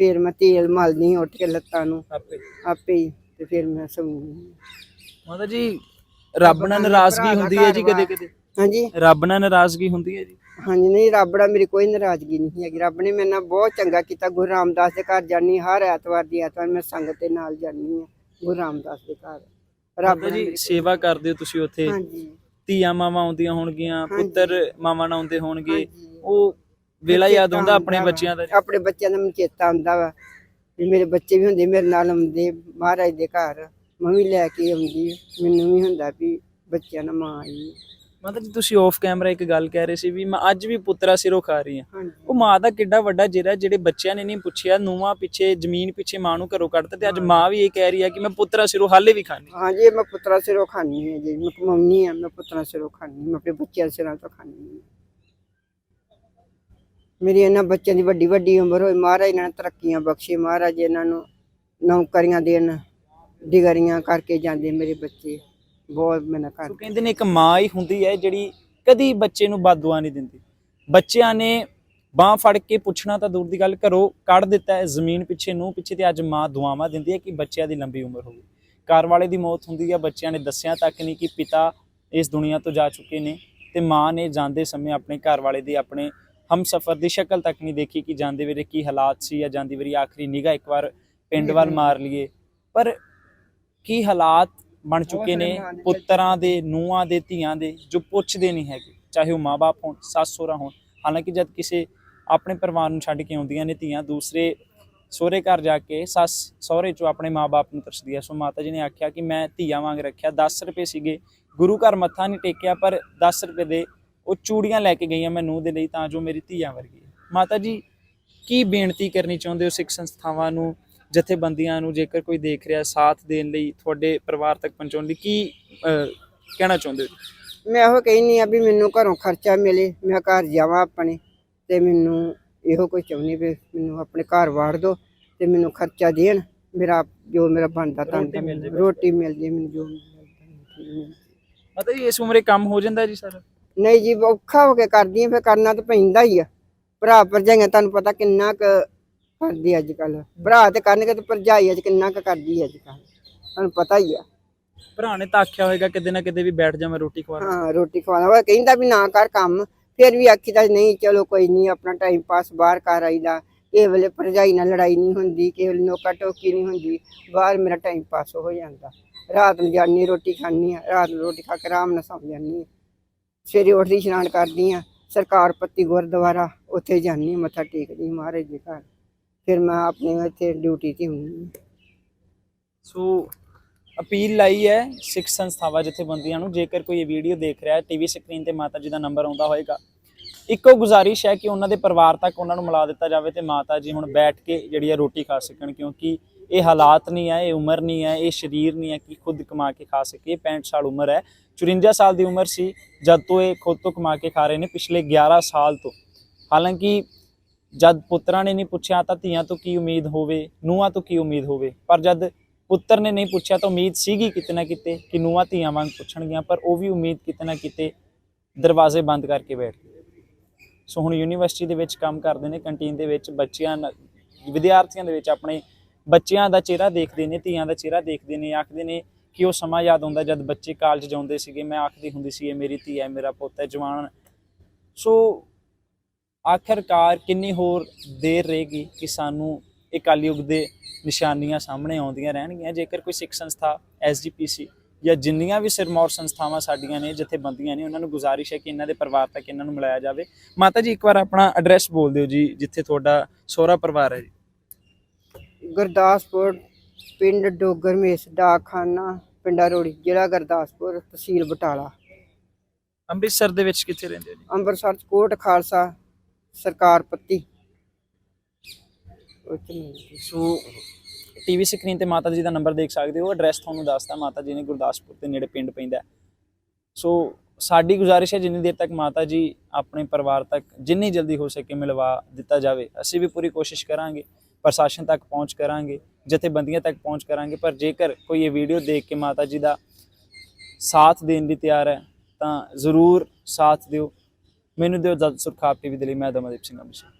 ਫਿਰ ਮੈਂ ਤੇਲ ਮਲਦੀ ਉੱਠ ਕੇ ਲੱਤਾਂ ਨੂੰ। ਆਪੇ। ਆਪੇ ਹੀ ਤੇ ਫਿਰ ਮੈਂ ਸੌਂਦੀ ਮਾਤਾ ਜੀ ਰੱਬ ਨਾਲ ਨਾਰਾਜ਼ਗੀ ਹੁੰਦੀ ਹੈ ਜੀ ਕਦੇ ਕਦੇ ਹਾਂਜੀ। ਰੱਬ ਨਾਲ ਨਾਰਾਜ਼ਗੀ ਹੁੰਦੀ ਹੈ ਜੀ? ਹਾਂਜੀ ਨਹੀਂ ਰੱਬ ਨਾਲ ਮੇਰੀ ਕੋਈ ਨਾਰਾਜ਼ਗੀ ਨਹੀਂ ਹੈਗੀ। ਰੱਬ ਨੇ ਮੇਰੇ ਨਾਲ ਬਹੁਤ ਚੰਗਾ ਕੀਤਾ। ਗੁਰੂ ਰਾਮਦਾਸ ਦੇ ਘਰ ਜਾਨੀ ਹਰ ਐਤਵਾਰ ਦੀ ਐਤਵਾਰ ਮੈਂ ਸੰਗਤ ਦੇ ਨਾਲ ਜਾਨੀ ਆ ਗੁਰੂ ਰਾਮਦਾਸ ਦੇ ਘਰ। ਰੱਬ ਜੀ ਸੇਵਾ ਕਰਦੇ ਹੋ ਤੁਸੀਂ ਉੱਥੇ? ਹਾਂਜੀ। ਧੀਆਂ ਮਾਵਾਂ ਆਉਂਦੀਆਂ ਹੋਣਗੀਆਂ। ਪੁੱਤਰ ਮਾਵਾਂ ਨਾਲ ਆਉਂਦੇ ਹੋਣਗੇ। ਉਹ ਵੇਲਾ ਯਾਦ ਆਉਂਦਾ ਆਪਣੇ ਬੱਚਿਆਂ ਦਾ। ਆਪਣੇ ਬੱਚਿਆਂ ਦਾ ਮੈਨੂੰ ਚੇਤਾ ਆਉਂਦਾ ਵਾ ਵੀ ਮੇਰੇ ਬੱਚੇ ਵੀ ਹੁੰਦੇ ਮੇਰੇ ਨਾਲ ਆਉਂਦੇ ਮਹਾਰਾਜ ਦੇ ਘਰ। ਮੈਂ ਵੀ ਲੈ ਕੇ ਆਉਂਦੀ ਮੈਨੂੰ ਵੀ ਹੁੰਦਾ ਵੀ ਬੱਚਿਆਂ ਨਾਲ ਮਾਂ ਆਈ। ਮਾਤਾ ਜੀ ਤੁਸੀਂ ਆਫ ਕੈਮਰਾ ਇੱਕ ਗੱਲ ਕਹਿ ਰਹੇ ਸੀ ਵੀ ਮੈਂ ਅੱਜ ਵੀ ਪੁੱਤਰਾ ਸਿਰੋਂ ਖਾ ਰਹੀ ਹਾਂ। ਉਹ ਮਾਂ ਦਾ ਕਿੱਡਾ ਵੱਡਾ ਜਿਹੜਾ ਜਿਹੜੇ ਬੱਚਿਆਂ ਨੇ ਨਹੀਂ ਪੁੱਛਿਆ ਨੂੰਹਾਂ ਪਿੱਛੇ ਜ਼ਮੀਨ ਪਿੱਛੇ ਮਾਂ ਨੂੰ ਘਰੋਂ ਕੱਢਤਾ ਤੇ ਅੱਜ ਮਾਂ ਵੀ ਇਹ ਕਹਿ ਰਹੀ ਹੈ ਕਿ ਮੈਂ ਪੁੱਤਰਾ ਸਿਰੋਂ ਹਾਲੇ ਵੀ ਖਾਣੀ ਹਾਂਜੀ ਮੈਂ ਪੁੱਤਰਾ ਸਿਰੋਂ ਖਾਣੀ ਹੈ ਜੀ। ਮੈਂ ਕਮਾਉਣੀ ਆ ਮੈਂ ਪੁੱਤਰਾ ਸਿਰੋਂ ਖਾਣੀ ਮੈਂ ਆਪਣੇ ਬੱਚਿਆਂ ਸਿਰਾਂ ਤੋਂ ਖਾਣੀ ਹੈ। ਮੇਰੀ ਇਹਨਾਂ ਬੱਚਿਆਂ ਦੀ ਵੱਡੀ ਵੱਡੀ ਉਮਰ ਹੋਈ ਮਹਾਰਾਜ ਇਹਨਾਂ ਨੂੰ ਤਰੱਕੀਆਂ ਬਖਸ਼ੇ ਮਹਾਰਾਜ ਇਹਨਾਂ ਨੂੰ ਨੌਕਰੀਆਂ ਦੇਣ ਡਿਗਰੀਆਂ ਕਰਕੇ ਜਾਂਦੇ ਮੇਰੇ ਬੱਚੇ ਬਹੁਤ ਮਿਹਨਤ ਕਰਦੇ ਕਹਿੰਦੇ ਨੇ ਇੱਕ ਮਾਂ ਹੀ ਹੁੰਦੀ ਹੈ ਜਿਹੜੀ ਕਦੀ ਬੱਚੇ ਨੂੰ ਬਾਦੂਆ ਨਹੀਂ ਦਿੰਦੀ। ਬੱਚਿਆਂ ਨੇ ਬਾਹ ਫੜ ਕੇ ਪੁੱਛਣਾ ਤਾਂ ਦੂਰ ਦੀ ਗੱਲ ਘਰੋਂ ਕੱਢ ਦਿੱਤਾ ਹੈ ਜ਼ਮੀਨ ਪਿੱਛੇ ਨੂੰ ਪਿੱਛੇ ਤੇ ਅੱਜ ਮਾਂ ਦੁਆਵਾਂ ਦਿੰਦੀ ਹੈ ਕਿ ਬੱਚਿਆਂ ਦੀ ਲੰਬੀ ਉਮਰ ਹੋਵੇ ਘਰ ਵਾਲੇ ਦੀ ਮੌਤ ਹੁੰਦੀ ਹੈ ਬੱਚਿਆਂ ਨੇ ਦੱਸਿਆ ਤੱਕ ਨਹੀਂ ਕਿ ਪਿਤਾ ਇਸ ਦੁਨੀਆ ਤੋਂ ਜਾ ਚੁੱਕੇ ਨੇ ਤੇ ਮਾਂ ਨੇ ਜਾਂਦੇ ਸਮੇਂ ਆਪਣੇ ਘਰ ਵਾਲੇ ਦੀ ਆਪਣੇ ਹਮਸਫਰ ਦੀ ਸ਼ਕਲ ਤੱਕ ਨਹੀਂ ਦੇਖੀ ਕਿ ਜਾਂਦੇ ਵੇਲੇ ਕੀ ਹਾਲਾਤ ਸੀ ਜਾਂ ਜਾਂਦੀ ਵਾਰੀ ਆਖਰੀ ਨਿਗਾਹ ਇੱਕ ਵਾਰ ਪਿੰਡ ਵੱਲ ਮਾਰ ਲਈਏ। ਪਰ ਕੀ ਹਾਲਾਤ ਬਣ ਚੁੱਕੇ ਨੇ ਪੁੱਤਰਾਂ ਦੇ ਨੂੰਹਾਂ ਦੇ ਧੀਆਂ ਦੇ ਜੋ ਪੁੱਛਦੇ ਨਹੀਂ ਹੈਗੇ ਚਾਹੇ ਉਹ ਮਾਪੇ ਹੋਣ ਸੱਸ ਸਹੁਰਾ ਹੋਣ। ਹਾਲਾਂਕਿ ਜਦ ਕਿਸੇ ਆਪਣੇ ਪਰਿਵਾਰ ਨੂੰ ਛੱਡ ਕੇ ਆਉਂਦੀਆਂ ਨੇ ਧੀਆਂ ਦੂਸਰੇ ਸਹੁਰੇ ਘਰ ਜਾ ਕੇ ਸੱਸ ਸਹੁਰੇ ਚੋਂ ਆਪਣੇ ਮਾਪੇ ਨੂੰ ਤਰਸਦੀ ਹੈ। ਸੋ ਮਾਤਾ ਜੀ ਨੇ ਆਖਿਆ ਕਿ ਮੈਂ ਧੀਆਂ ਵਾਂਗ ਰੱਖਿਆ। 10 ਰੁਪਏ ਸੀਗੇ। ਗੁਰੂ ਘਰ ਮੱਥਾ ਨਹੀਂ ਟੇਕਿਆ ਪਰ 10 ਰੁਪਏ ਦੇ ਉਹ ਚੂੜੀਆਂ ਲੈ ਕੇ ਗਈਆਂ ਮੈਂ ਨੂੰਹ ਦੇ ਲਈ ਤਾਂ ਜੋ ਮੇਰੀ ਧੀਆਂ ਵਰਗੀ ਮਾਤਾ ਜੀ ਕੀ ਬੇਨਤੀ ਕਰਨੀ ਚਾਹੁੰਦੇ ਹੋ ਸਿੱਖ ਸੰਸਥਾਵਾਂ ਨੂੰ ਜਥੇਬੰਦੀਆਂ ਨੂੰ ਜੇਕਰ ਕੋਈ ਦੇਖ ਰਿਹਾ ਸਾਥ ਦੇਣ ਲਈ ਤੁਹਾਡੇ ਪਰਿਵਾਰ ਤੱਕ ਪਹੁੰਚਾਉਣ ਲਈ ਕੀ ਕਹਿਣਾ ਚਾਹੁੰਦੇ ਹੋ? ਮੈਂ ਇਹੋ ਕਹਿੰਨੀ ਆ ਵੀ ਮੈਨੂੰ ਘਰੋਂ ਖਰਚਾ ਮਿਲੇ ਮੈਂ ਘਰ ਜਾਵਾਂ ਆਪਣੇ ਤੇ ਮੈਨੂੰ ਇਹੋ ਕੋਈ ਚਾਹੁੰਦੀ ਵੀ ਮੈਨੂੰ ਆਪਣੇ ਘਰ ਵਾੜ ਦੋ ਤੇ ਮੈਨੂੰ ਖਰਚਾ ਦੇਣ ਮੇਰਾ ਜੋ ਮੇਰਾ ਬਣਦਾ ਤਾਂ ਰੋਟੀ ਮਿਲ ਜੇ ਮੈਨੂੰ ਜੋ ਮਿਲਦਾ ਮਾਤਾ ਜੀ ਇਸ ਉਮਰੇ ਕੰਮ ਹੋ ਜਾਂਦਾ ਜੀ ਸਾਰਾ? ਨਹੀਂ ਜੀ ਔਖਾ ਹੋ ਕੇ ਕਰਦੀ ਆ ਫਿਰ ਕਰਨਾ ਤਾਂ ਪੈਂਦਾ ਹੀ ਆ। ਭਰਾ ਭਰਜਾਈਆਂ ਤੁਹਾਨੂੰ ਪਤਾ ਕਿੰਨਾ ਕੁ ਕਰਦੀ ਅੱਜ ਕੱਲ ਭਰਾ ਤੇ ਕਰਨਗੇ ਤੇ ਭਰਜਾਈ ਅੱਜ ਕਿੰਨਾ ਕੁ ਕਰਦੀ ਅੱਜ ਕੱਲ ਤੁਹਾਨੂੰ ਪਤਾ ਹੀ ਆ। ਭਰਾ ਨੇ ਤਾਂ ਆਖਿਆ ਹੋਵੇਗਾ ਕਿਤੇ ਨਾ ਕਿਤੇ ਵੀ ਬੈਠ ਜਾ ਮੈਂ ਰੋਟੀ ਖਵਾ ਹਾਂ ਰੋਟੀ ਖਵਾਉਣਾ। ਵਾ ਕਹਿੰਦਾ ਵੀ ਨਾ ਕਰ ਕੰਮ। ਫਿਰ ਵੀ ਆਖੀਦਾ ਨਹੀਂ ਚਲੋ ਕੋਈ ਨਹੀਂ ਆਪਣਾ ਟਾਈਮ ਪਾਸ ਬਾਹਰ ਕਰ ਆਈਦਾ। ਕਿਸੇ ਵੇਲੇ ਭਰਜਾਈ ਨਾਲ ਲੜਾਈ ਨਹੀਂ ਹੁੰਦੀ ਕਿਸੇ ਵੇਲੇ ਨੋਕਾ ਟੋਕੀ ਨਹੀਂ ਹੁੰਦੀ। ਬਾਹਰ ਮੇਰਾ ਟਾਈਮ ਪਾਸ ਹੋ ਜਾਂਦਾ। ਰਾਤ ਨੂੰ ਜਾਨੀ ਰੋਟੀ ਖਾਣੀ ਆ ਰਾਤ ਨੂੰ ਰੋਟੀ ਖਾ ਕੇ ਆਰਾਮ ਨਾਲ ਸੌਂ ਜਾਂਦੀ ਆ। ਸਵੇਰੇ ਉੱਠਦੀ ਇਸ਼ਨਾਨ ਕਰਦੀ ਆ ਸਰਕਾਰ ਪੱਤੀ ਗੁਰਦੁਆਰਾ ਉੱਥੇ ਜਾਂਦੀ ਹਾਂ, ਮੱਥਾ ਟੇਕਦੀ ਹਾਂ ਮਹਾਰਾਜ ਦੇ ਘਰ ਫਿਰ ਮੈਂ ਆਪਣੇ ਇੱਥੇ ਡਿਊਟੀ ਤੇ ਹੁੰਦੀ ਹਾਂ। ਸੋ ਅਪੀਲ ਲਾਈ ਹੈ ਸਿੱਖ ਸੰਸਥਾਵਾਂ ਜਥੇਬੰਦੀਆਂ ਨੂੰ ਜੇਕਰ ਕੋਈ ਇਹ ਵੀਡੀਓ ਦੇਖ ਰਿਹਾ ਹੈ ਟੀਵੀ ਸਕਰੀਨ ਤੇ ਮਾਤਾ ਜੀ ਦਾ ਨੰਬਰ ਆਉਂਦਾ ਹੋਏਗਾ ਇੱਕੋ ਗੁਜ਼ਾਰਿਸ਼ ਹੈ ਕਿ ਉਹਨਾਂ ਦੇ ਪਰਿਵਾਰ ਤੱਕ ਉਹਨਾਂ ਨੂੰ ਮਿਲਾ ਦਿੱਤਾ ਜਾਵੇ ਤੇ ਮਾਤਾ ਜੀ ਹੁਣ ਬੈਠ ਕੇ ਜਿਹੜੀ ਹੈ ਰੋਟੀ ਖਾ ਸਕਣ ਕਿਉਂਕਿ ਇਹ ਹਾਲਾਤ ਨਹੀਂ ਹੈ ਇਹ ਉਮਰ ਨਹੀਂ ਹੈ ਇਹ ਸਰੀਰ ਨਹੀਂ ਹੈ ਕਿ ਖੁਦ ਕਮਾ ਕੇ ਖਾ ਸਕੇ 65 ਸਾਲ ਉਮਰ ਹੈ। 54 ਸਾਲ ਦੀ ਉਮਰ ਸੀ, ਜਦ ਤੋਂ ਇਹ ਖੁਦ ਤੋਂ ਕਮਾ ਕੇ ਖਾ ਰਹੇ ਨੇ ਪਿਛਲੇ 11 ਸਾਲ ਤੋਂ। ਹਾਲਾਂਕਿ ਜਦ ਪੁੱਤਰਾਂ ਨੇ ਨਹੀਂ ਪੁੱਛਿਆ ਤਾਂ ਧੀਆਂ ਤੋਂ ਕੀ ਉਮੀਦ ਹੋਵੇ, ਨੂੰਹਾਂ ਤੋਂ ਕੀ ਉਮੀਦ ਹੋਵੇ, ਪਰ ਜਦ ਪੁੱਤਰ ਨੇ ਨਹੀਂ ਪੁੱਛਿਆ ਤਾਂ ਉਮੀਦ ਸੀਗੀ ਕਿਤੇ ਨਾ ਕਿਤੇ ਕਿ ਨੂੰਹਾਂ ਧੀਆਂ ਵਾਂਗ ਪੁੱਛਣਗੀਆਂ, ਪਰ ਉਹ ਵੀ ਉਮੀਦ ਕਿਤੇ ਨਾ ਕਿਤੇ ਦਰਵਾਜ਼ੇ ਬੰਦ ਕਰਕੇ ਬੈਠ ਗਏ। ਸੋ ਹੁਣ ਯੂਨੀਵਰਸਿਟੀ ਦੇ ਵਿੱਚ ਕੰਮ ਕਰਦੇ ਨੇ, ਕੰਟੀਨ ਦੇ ਵਿੱਚ ਬੱਚਿਆਂ ਵਿਦਿਆਰਥੀਆਂ ਦੇ ਵਿੱਚ ਆਪਣੇ ਬੱਚਿਆਂ ਦਾ ਚਿਹਰਾ ਦੇਖਦੇ ਨੇ, ਧੀਆਂ ਦਾ ਚਿਹਰਾ ਦੇਖਦੇ ਨੇ, ਆਖਦੇ ਨੇ ਕਿ ਉਹ ਸਮਾਂ ਯਾਦ ਆਉਂਦਾ ਜਦ ਬੱਚੇ ਕਾਲਜ ਜਾਂਦੇ ਸੀਗੇ। ਮੈਂ ਆਖਦੀ ਹੁੰਦੀ ਸੀ, ਇਹ ਮੇਰੀ ਧੀ ਹੈ ਮੇਰਾ ਪੁੱਤ ਹੈ, ਜਵਾਨ। ਸੋ ਆਖਰਕਾਰ ਕਿੰਨੀ ਹੋਰ ਦੇਰ ਰਹੇਗੀ ਕਿ ਸਾਨੂੰ ਇਹ ਕਲਯੁਗ ਦੇ ਨਿਸ਼ਾਨੀਆਂ ਸਾਹਮਣੇ ਆਉਂਦੀਆਂ ਰਹਿਣਗੀਆਂ। ਜੇਕਰ ਕੋਈ ਸਿੱਖ ਸੰਸਥਾ ਐਸਜੀਪੀਸੀ ਜਾਂ ਜਿੰਨੀਆਂ ਵੀ ਸਿਰਮੌਰ ਸੰਸਥਾਵਾਂ ਸਾਡੀਆਂ ਨੇ ਜਿੱਥੇ ਬੰਦੀਆਂ ਨੇ, ਉਹਨਾਂ ਨੂੰ ਗੁਜ਼ਾਰਿਸ਼ ਹੈ ਕਿ ਇਹਨਾਂ ਦੇ ਪਰਿਵਾਰ ਤੱਕ ਇਹਨਾਂ ਨੂੰ ਮਿਲਾਇਆ ਜਾਵੇ। ਮਾਤਾ ਜੀ, ਇੱਕ ਵਾਰ ਆਪਣਾ ਐਡਰੈਸ ਬੋਲ ਦਿਓ ਜੀ, ਜਿੱਥੇ ਤੁਹਾਡਾ ਸਹੁਰਾ ਪਰਿਵਾਰ ਹੈ ਜੀ। ਗੁਰਦਾਸਪੁਰ ਪਿੰਡ ਡੋਗਰ ਮੇਸ ਡਾਕਖਾਨਾ ਪਿੰਡਾ ਰੋੜੀ ਜ਼ਿਲ੍ਹਾ ਗੁਰਦਾਸਪੁਰ ਤਹਿਸੀਲ ਬਟਾਲਾ ਅੰਮ੍ਰਿਤਸਰ ਦੇ ਵਿੱਚ ਕਿੱਥੇ ਰਹਿੰਦੇ ਹੋ ਜੀ ਅੰਮ੍ਰਿਤਸਰ 'ਚ ਕੋਟ ਖਾਲਸਾ ਸਰਕਾਰ ਪੱਤੀ ਉੱਥੇ ਮਿਲਦੀ। ਸੋ ਟੀਵੀ ਸਕਰੀਨ ਤੇ ਮਾਤਾ ਜੀ ਦਾ ਨੰਬਰ ਦੇਖ ਸਕਦੇ ਹੋ ਐਡਰੈਸ ਤੁਹਾਨੂੰ ਦੱਸਤਾ ਮਾਤਾ ਜੀ ਨੇ ਗੁਰਦਾਸਪੁਰ ਦੇ ਨੇੜੇ ਪਿੰਡ ਪੈਂਦਾ। ਸੋ ਸਾਡੀ ਗੁਜ਼ਾਰਿਸ਼ ਹੈ ਜਿੰਨੀ ਦੇਰ ਤੱਕ ਮਾਤਾ ਜੀ ਆਪਣੇ ਪਰਿਵਾਰ ਤੱਕ ਜਿੰਨੀ ਜਲਦੀ ਹੋ ਸਕੇ ਮਿਲਵਾ ਦਿੱਤਾ ਜਾਵੇ ਅਸੀਂ ਵੀ ਪੂਰੀ ਕੋਸ਼ਿਸ਼ ਕਰਾਂਗੇ ਪ੍ਰਸ਼ਾਸਨ ਤੱਕ ਪਹੁੰਚ ਕਰਾਂਗੇ, ਜਥੇਬੰਦੀਆਂ ਤੱਕ ਪਹੁੰਚ ਕਰਾਂਗੇ, ਪਰ ਜੇਕਰ ਕੋਈ ਇਹ ਵੀਡੀਓ ਦੇਖ ਕੇ ਮਾਤਾ ਜੀ ਦਾ ਸਾਥ ਦੇਣ ਲਈ ਤਿਆਰ ਹੈ, ਤਾਂ ਜ਼ਰੂਰ ਸਾਥ ਦਿਓ। ਮੈਨੂੰ ਦਿਓ ਜਦ ਸੁਰਖਾਪ ਟੀਵੀ ਦੇ ਲਈ, ਮੈਂ ਦਮਨਦੀਪ ਸਿੰਘ ਅੰਮ੍ਰਿਤਸਰ।